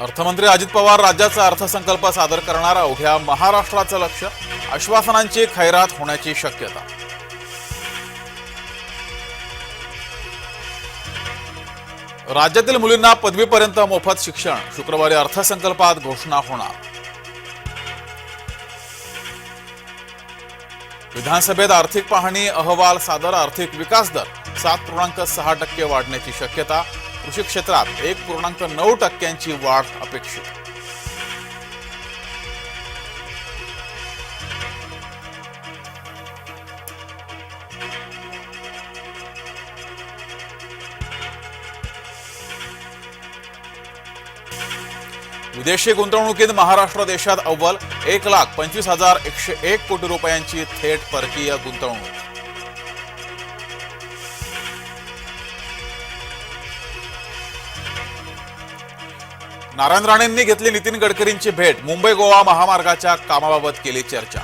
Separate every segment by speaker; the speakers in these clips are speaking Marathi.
Speaker 1: अर्थमंत्री अजित पवार राज्याचा अर्थसंकल्प सादर करणार अवघ्या महाराष्ट्राचं लक्ष आश्वासनांची खैरात होण्याची शक्यता. राज्यातील मुलींना पदवीपर्यंत मोफत शिक्षण शुक्रवारी अर्थसंकल्पात घोषणा होणार. विधानसभेत आर्थिक पाहणी अहवाल सादर आर्थिक विकास दर सात पूर्णांक सहा टक्के वाढण्याची शक्यता कृषी क्षेत्रात एक पूर्णांक नऊ टक्क्यांची वाढ अपेक्षित. विदेशी गुंतवणुकीत महाराष्ट्र देशात अव्वल एक लाख पंचवीस हजार एकशे एक कोटी रुपयांची थेट परकीय गुंतवणूक. नारायण राणेंनी घेतली नितीन गडकरींची भेट. मुंबई गोवा महामार्गाच्या कामाबाबत केली चर्चा.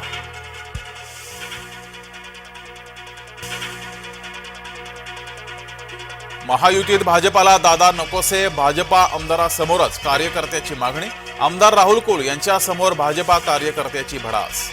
Speaker 1: महायुतीत भाजपाला दादा नकोसे भाजपा आमदारासमोरच कार्यकर्त्याची मागणी. आमदार राहुल कुल यांच्यासमोर भाजपा कार्यकर्त्याची भडास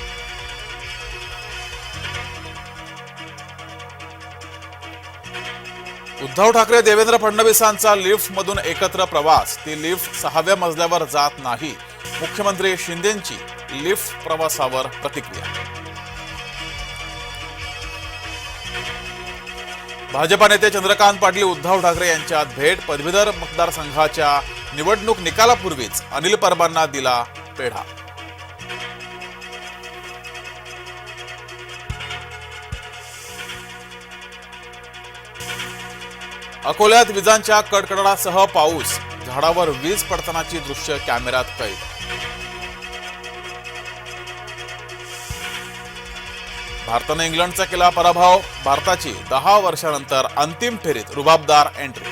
Speaker 1: उद्धव ठाकरे देवेंद्र फडणवीसांचा लिफ्टमधून एकत्र प्रवास. ती लिफ्ट सहाव्या मजल्यावर जात नाही. मुख्यमंत्री शिंदेंची लिफ्ट प्रवासावर प्रतिक्रिया. भाजपा नेते चंद्रकांत पाटील उद्धव ठाकरे यांच्यात भेट. पदवीधर मतदारसंघाच्या निवडणूक निकालापूर्वीच अनिल परबांना दिला पेढा. अकोल्यात विजांच्या कडकडाटासह पाऊस. झाडावर वीज पडतानाची दृश्य कॅमेऱ्यात कैद. भारताने इंग्लंडचा केला पराभव. भारताची दहा वर्षानंतर अंतिम फेरीत रुबाबदार एंट्री